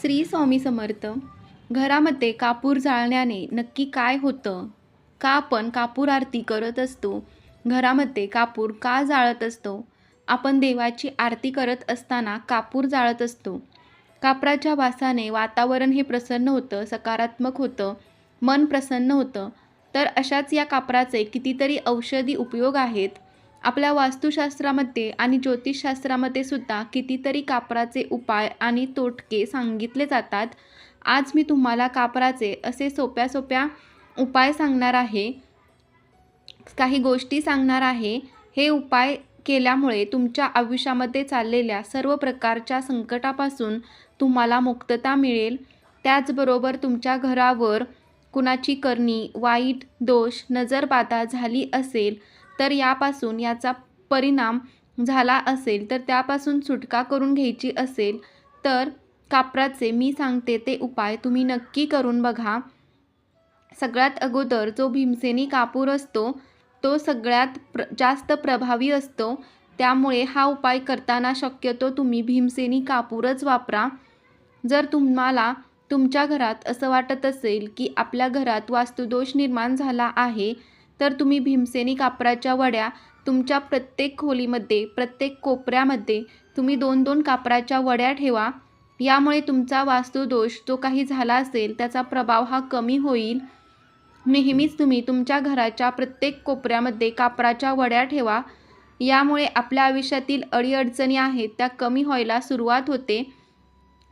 श्री स्वामी समर्थ घरामध्ये कापूर जाळण्याने नक्की काय होतं? का आपण कापूर आरती करत असतो? घरामध्ये कापूर का जाळत असतो? आपण देवाची आरती करत असताना कापूर जाळत असतो. कापराच्या वासाने वातावरण हे प्रसन्न होतं सकारात्मक होतं मन प्रसन्न होतं. तर अशाच या कापराचे कितीतरी औषधी उपयोग आहेत. आपल्या वास्तुशास्त्रामध्ये आणि ज्योतिषशास्त्रामध्ये सुद्धा कितीतरी कापराचे उपाय आणि तोटके सांगितले जातात. आज मी तुम्हाला कापराचे असे सोप्या सोप्या उपाय सांगणार आहे. काही गोष्टी सांगणार आहे. हे उपाय केल्यामुळे तुमच्या आयुष्यामध्ये चाललेल्या सर्व प्रकारच्या संकटापासून तुम्हाला मुक्तता मिळेल. त्याचबरोबर तुमच्या घरावर कुणाची करणी वाईट दोष नजरबाधा झाली असेल तर यापासून याचा परिणाम झाला असेल तर त्यापासून सुटका करून घ्यायची असेल तर कापराचे मी सांगते ते उपाय तुम्ही नक्की करून बघा. सगळ्यात अगोदर जो भीमसेनी कापूर असतो तो सगळ्यात प्र जास्त प्रभावी असतो. त्यामुळे हा उपाय करताना शक्यतो तुम्ही भीमसेनी कापूरच वापरा. जर तुम्हाला तुमच्या घरात असं वाटत असेल की आपल्या घरात वास्तुदोष निर्माण झाला आहे तर तुम्ही भीमसेनी कापराच्या वड्या तुमच्या प्रत्येक खोलीमध्ये प्रत्येक कोपऱ्यामध्ये तुम्ही दोन दोन कापराच्या वड्या ठेवा. यामुळे तुमचा वास्तुदोष जो काही झाला असेल त्याचा प्रभाव हा कमी होईल. नेहमीच तुम्ही तुमच्या घराच्या प्रत्येक कोपऱ्यामध्ये कापराच्या वड्या ठेवा. यामुळे आपल्या आयुष्यातील अडीअडचणी आहेत त्या कमी व्हायला सुरुवात होते.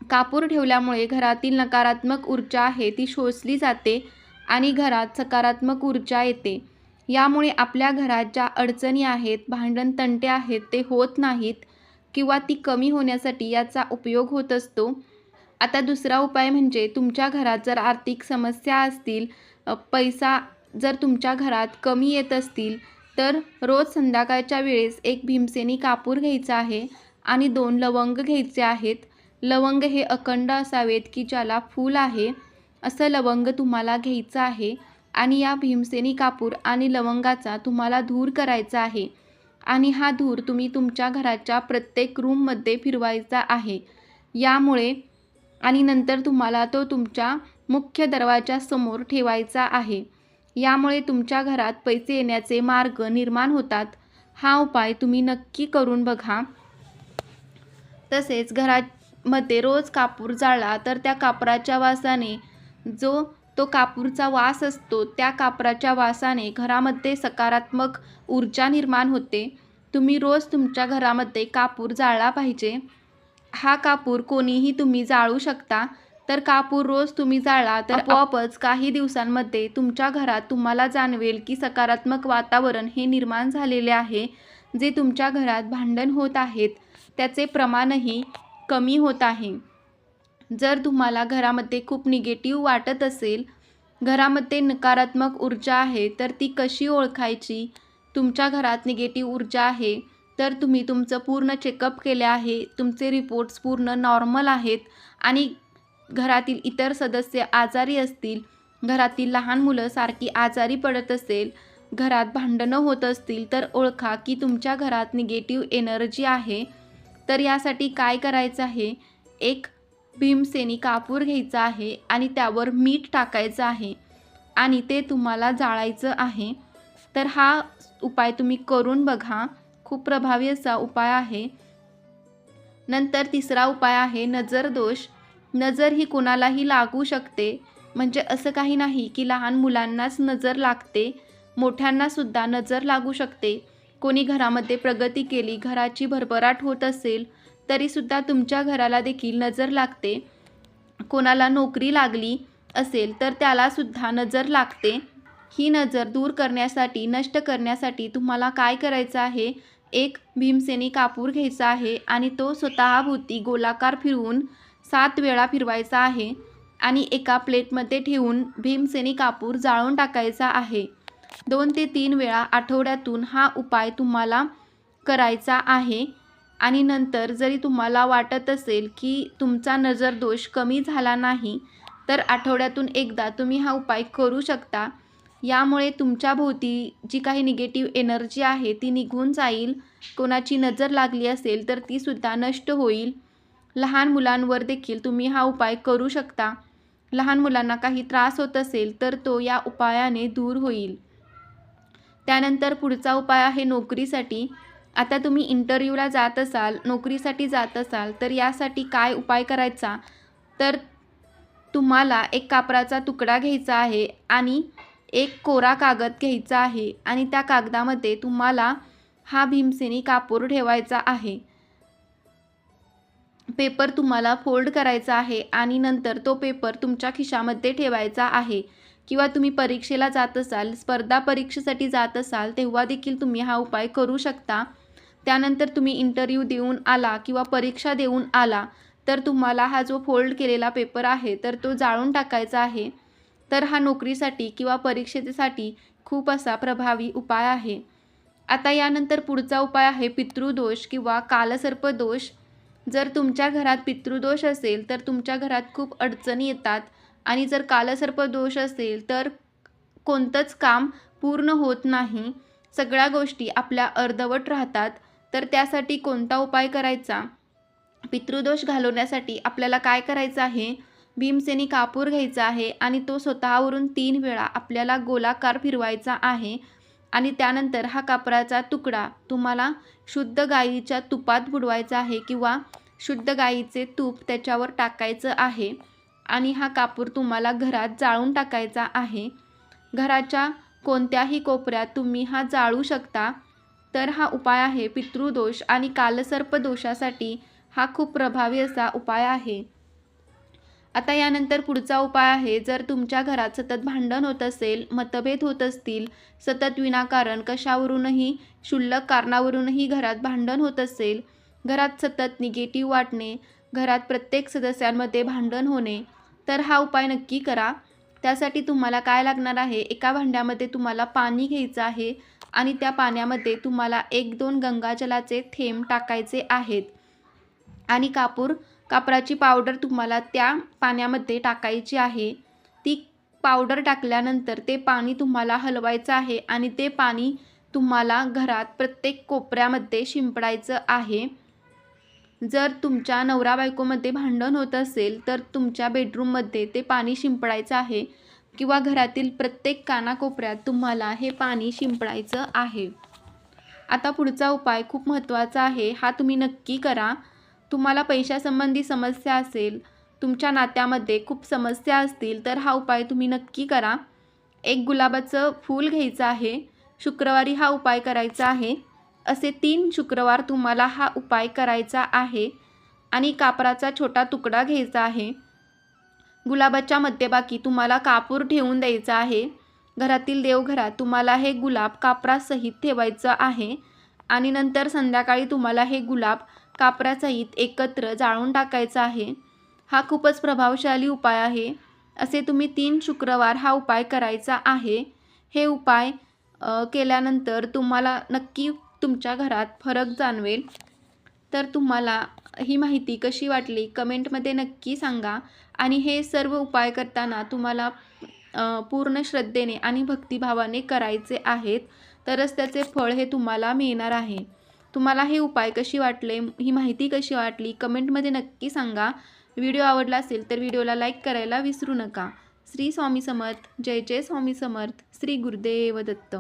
कापूर ठेवल्यामुळे घरातील नकारात्मक ऊर्जा आहे ती शोषली जाते आणि घरात सकारात्मक ऊर्जा येते. यामुळे आपल्या घरात ज्या अडचणी आहेत भांडण तंटे आहेत ते होत नाहीत किंवा ती कमी होण्यासाठी याचा उपयोग होत असतो. आता दुसरा उपाय म्हणजे तुमच्या घरात जर आर्थिक समस्या असतील पैसा जर तुमच्या घरात कमी येत असतील तर रोज संध्याकाळच्या वेळेस एक भीमसेनी कापूर घ्यायचा आहे आणि दोन लवंग घ्यायचे आहेत. लवंग हे अखंड असावेत की ज्याला फूल आहे. असं लवंग तुम्हाला घ्यायचं आहे. आणि या भीमसेनी कापूर आणि लवंगाचा तुम्हाला धूर करायचा आहे. आणि हा धूर तुम्ही तुमच्या घराच्या प्रत्येक रूममध्ये फिरवायचा आहे. यामुळे आणि नंतर तुम्हाला तो तुमच्या मुख्य दरवाजासमोर ठेवायचा आहे. यामुळे तुमच्या घरात पैसे येण्याचे मार्ग निर्माण होतात. हा उपाय तुम्ही नक्की करून बघा. तसेच घरामध्ये रोज कापूर जाळला तर त्या कापराच्या वासाने जो तो कापूरचा वास असतो. त्या कापराच्या वासाने घरामध्ये सकारात्मक ऊर्जा निर्माण होते. तुम्ही रोज तुमच्या घरामध्ये कापूर जाळला पाहिजे. हा कापूर कोणीही तुम्ही जाळू शकता. तर कापूर रोज तुम्ही जाळला तर आपोआपच काही दिवसांमध्ये तुमच्या घरात तुम्हाला जाणवेल की सकारात्मक वातावरण हे निर्माण झालेले आहे जे तुमच्या घरात भांडण होत आहेत. त्याचे प्रमाणही कमी होत आहे. जर तुम्हाला घरामध्ये खूप निगेटिव्ह वाटत असेल घरामध्ये नकारात्मक ऊर्जा आहे तर ती कशी ओळखायची? तुमच्या घरात निगेटिव्ह ऊर्जा आहे तर तुम्ही तुमचं पूर्ण चेकअप केले आहे तुमचे रिपोर्ट्स पूर्ण नॉर्मल आहेत आणि घरातील इतर सदस्य आजारी असतील घरातील लहान मुलं सारखी आजारी पडत असेल घरात भांडणं होत असतील तर ओळखा की तुमच्या घरात निगेटिव्ह एनर्जी आहे. तर यासाठी काय करायचं आहे? एक भीमसेनी कापूर घ्यायचा आहे आणि त्यावर मीठ टाकायचं आहे आणि ते तुम्हाला जाळायचं आहे. तर हा उपाय तुम्ही करून बघा. खूप प्रभावी असा उपाय आहे. नंतर तिसरा उपाय आहे नजर दोष. नजर ही कोणालाही लागू शकते. म्हणजे असं काही नाही की लहान मुलांनाच नजर लागते. मोठ्यांनासुद्धा नजर लागू शकते. कोणी घरामध्ये प्रगती केली घराची भरभराट होत असेल तरीसुद्धा तुमच्या घराला देखील नजर लागते. कोणाला नोकरी लागली असेल तर त्यालासुद्धा नजर लागते. ही नजर दूर करण्यासाठी नष्ट करण्यासाठी तुम्हाला काय करायचं आहे? एक भीमसेनी कापूर घ्यायचा आहे आणि तो स्वतःभोवती गोलाकार फिरवून सात वेळा फिरवायचा आहे आणि एका प्लेटमध्ये ठेवून भीमसेनी कापूर जाळून टाकायचा आहे. दोन ते तीन वेळा आठवड्यातून हा उपाय तुम्हाला करायचा आहे. आणि नंतर जरी तुम्हाला वाटत असेल की तुमचा नजर दोष कमी झाला नाही तर आठवड्यातून एकदा तुम्ही हा उपाय करू शकता. यामुळे तुमच्या भोवती जी काही निगेटिव्ह एनर्जी आहे ती निघून जाईल. कोणाची नजर लागली असेल तर तीसुद्धा नष्ट होईल. लहान मुलांवर देखील तुम्ही हा उपाय करू शकता. लहान मुलांना काही त्रास होत असेल तर तो या उपायाने दूर होईल. त्यानंतर पुढचा उपाय आहे नोकरीसाठी. आता तुम्ही इंटरव्ह्यूला जात असाल नोकरीसाठी जात असाल तर यासाठी काय उपाय करायचा? तर तुम्हाला एक कापराचा तुकडा घ्यायचा आहे आणि एक कोरा कागद घ्यायचा आहे आणि त्या कागदामध्ये तुम्हाला हा भीमसेनी कापूर ठेवायचा आहे. पेपर तुम्हाला फोल्ड करायचा आहे आणि नंतर तो पेपर तुमच्या खिशामध्ये ठेवायचा आहे. किंवा तुम्ही परीक्षेला जात असाल स्पर्धा परीक्षेसाठी जात असाल तेव्हा देखील तुम्ही हा उपाय करू शकता. त्यानंतर तुम्ही इंटरव्ह्यू देऊन आला किंवा परीक्षा देऊन आला तर तुम्हाला हा जो फोल्ड केलेला पेपर आहे तर तो जाळून टाकायचा आहे. तर हा नोकरीसाठी किंवा परीक्षेसाठी खूप असा प्रभावी उपाय आहे. आता यानंतर पुढचा उपाय आहे पितृदोष किंवा कालसर्प दोष. जर तुमच्या घरात पितृदोष असेल तर तुमच्या घरात खूप अडचणी येतात. आणि जर कालसर्प दोष असेल तर कोणतंच काम पूर्ण होत नाही. सगळ्या गोष्टी आपल्या अर्धवट राहतात. तर त्यासाठी कोणता उपाय करायचा? पितृदोष घालवण्यासाठी आपल्याला काय करायचं आहे? भीमसेनी कापूर घ्यायचा आहे आणि तो स्वतःवरून तीन वेळा आपल्याला गोलाकार फिरवायचा आहे आणि त्यानंतर हा कापराचा तुकडा तुम्हाला शुद्ध गाईच्या तुपात बुडवायचा आहे किंवा शुद्ध गाईचे तूप त्याच्यावर टाकायचं आहे आणि हा कापूर तुम्हाला घरात जाळून टाकायचा आहे. घराच्या कोणत्याही कोपऱ्यात तुम्ही हा जाळू शकता. तर हा उपाय आहे पितृदोष आणि कालसर्प दोषासाठी हा खूप प्रभावी असा उपाय आहे. आता यानंतर पुढचा उपाय आहे जर तुमच्या घरात सतत भांडण होत असेल मतभेद होत असतील सतत विनाकारण कशावरूनही क्षुल्लक कारणावरूनही घरात भांडण होत असेल घरात सतत निगेटिव्ह वाटणे घरात प्रत्येक सदस्यांमध्ये भांडण होणे तर हा उपाय नक्की करा. त्यासाठी तुम्हाला काय लागणार आहे? एका भांड्यामध्ये तुम्हाला पाणी घ्यायचं आहे आणि त्या पाण्यामध्ये तुम्हाला एक दोन गंगाजलाचे थेंब टाकायचे आहेत. आणि कापूर कापराची पावडर तुम्हाला त्या पाण्यामध्ये टाकायची आहे. ती पावडर टाकल्यानंतर ते पाणी तुम्हाला हलवायचं आहे आणि ते पाणी तुम्हाला घरात प्रत्येक कोपऱ्यामध्ये शिंपडायचं आहे. जर तुमच्या नवरा बायकोमध्ये भांडण होत असेल तर तुमच्या बेडरूममध्ये ते पाणी शिंपडायचं आहे किंवा घरातील प्रत्येक कानाकोपऱ्यात तुम्हाला हे पाणी शिंपडायचं आहे. आता पुढचा उपाय खूप महत्त्वाचा आहे. हा तुम्ही नक्की करा. तुम्हाला पैशासंबंधी समस्या असेल तुमच्या नात्यामध्ये खूप समस्या असतील तर हा उपाय तुम्ही नक्की करा. एक गुलाबाचं फूल घ्यायचं आहे. शुक्रवारी हा उपाय करायचा आहे. असे तीन शुक्रवार तुम्हाला हा उपाय करायचा आहे आणि कापराचा छोटा तुकडा घ्यायचा आहे. गुलाबाच्या मध्यभागी तुम्हाला कापूर ठेवून द्यायचा आहे. घरातील देवघरात तुम्हाला हे गुलाब कापरासहित ठेवायचं आहे आणि नंतर संध्याकाळी तुम्हाला हे गुलाब कापरासहित एकत्र जाळून टाकायचा आहे. हा खूपच प्रभावशाली उपाय आहे. असे तुम्ही तीन शुक्रवार हा उपाय करायचा आहे. हे उपाय केल्यानंतर तुम्हाला नक्की तुमच्या घरात फरक जाणवेल. तर तुम्हाला ही माहिती कशी वाटली कमेंटमध्ये नक्की सांगा. आणि हे सर्व उपाय करताना तुम्हाला पूर्ण श्रद्धेने आणि भक्तिभावाने करायचे आहेत तरच त्याचे फळ हे तुम्हाला मिळणार आहे. तुम्हाला हे उपाय कशी वाटले ही माहिती कशी वाटली कमेंटमध्ये नक्की सांगा. व्हिडिओ आवडला असेल तर व्हिडिओला लाईक करायला विसरू नका. श्री स्वामी समर्थ जय जय स्वामी समर्थ श्री गुरुदेव दत्त.